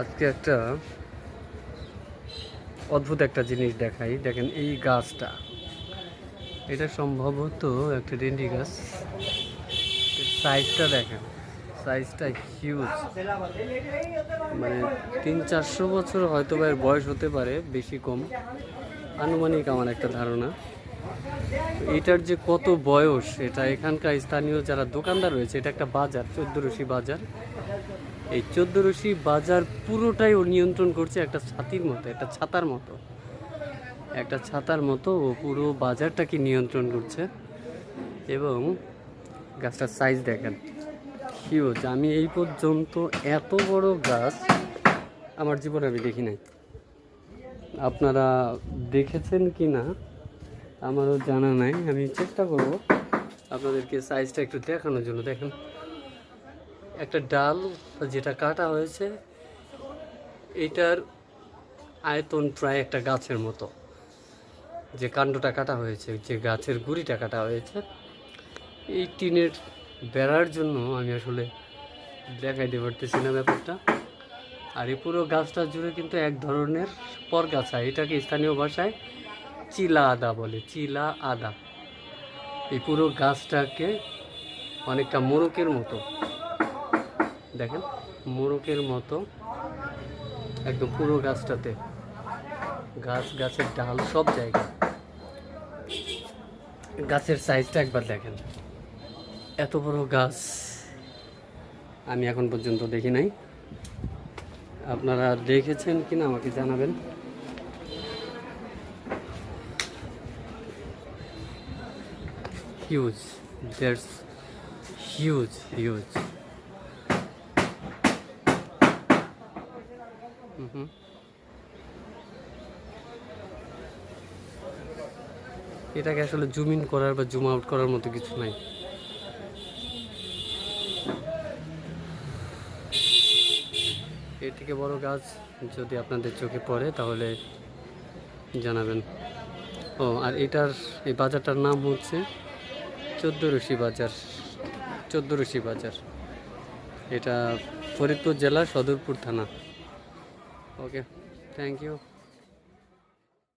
আজকে একটা অদ্ভুত একটা জিনিস দেখাই। দেখেন এই গাছটা। এটা সম্ভবত একটা ডেন্ডি গাছ। সাইজটা দেখেন। সাইজটা হিউজ মানে তিন চারশো বছর হয়তো বা এর বয়স হতে পারে, বেশি কম। আনুমানিক আমার একটা ধারণা। এটার যে কত বয়স, এটা এখানকার স্থানীয় যারা দোকানদার রয়েছে, এটা একটা বাজার, চোদ্দরশি বাজার। এই চোদ্দরশি বাজার পুরোটাই ও নিয়ন্ত্রণ করছে একটা ছাতির মতো, একটা ছাতার মতো। একটা ছাতার মতো ও পুরো বাজারটাকে নিয়ন্ত্রণ করছে। এবং গাছটার সাইজ দেখেন হিউজ আমি এই পর্যন্ত এত বড় গাছ আমার জীবনে আমি দেখি নাই। আপনারা দেখেছেন কি না? আমারও জানা নাই, আমি চেষ্টা করব আপনাদেরকে সাইজটা একটু দেখানোর জন্য। দেখেন একটা ডাল যেটা কাটা হয়েছে, এটার আয়তন প্রায় একটা গাছের মতো। যে কাণ্ডটা কাটা হয়েছে, যে গাছের গুড়িটা কাটা হয়েছে, এই টিনের বেড়ার জন্য আমি আসলে দেখাইতে পারতেছি না ব্যাপারটা। আর এই পুরো গাছটা জুড়ে কিন্তু এক ধরনের পরগাছা এটাকে স্থানীয় ভাষায় চিলা আদা বলে, চিলা আদা। এই পুরো গাছটাকে অনেকটা মোরকের মতো দেখেন মোরকের মতো একদম পুরো গাছটাতে। গাছ, গাছের ডাল সব জায়গায়। গাছের সাইজটা একবার দেখেন। এত বড় গাছ আমি এখন পর্যন্ত দেখি নাই। আপনারা দেখেছেন কি না আমাকে জানাবেন। হিউজ দেয়ার্স হিউজ হিউজ এটাকে আসলে জুম ইন করার বা জুম আউট করার মতো কিছু নাই। এর থেকে বড় গাছ যদি আপনাদের চোখে পড়ে, তাহলে জানাবেন। ও, আর এটার, এই বাজারটার নাম হচ্ছে চোদ্দোরশি বাজার। চোদ্দোরশি বাজার। এটা ফরিদপুর জেলার সদরপুর থানা। Okay, thank you.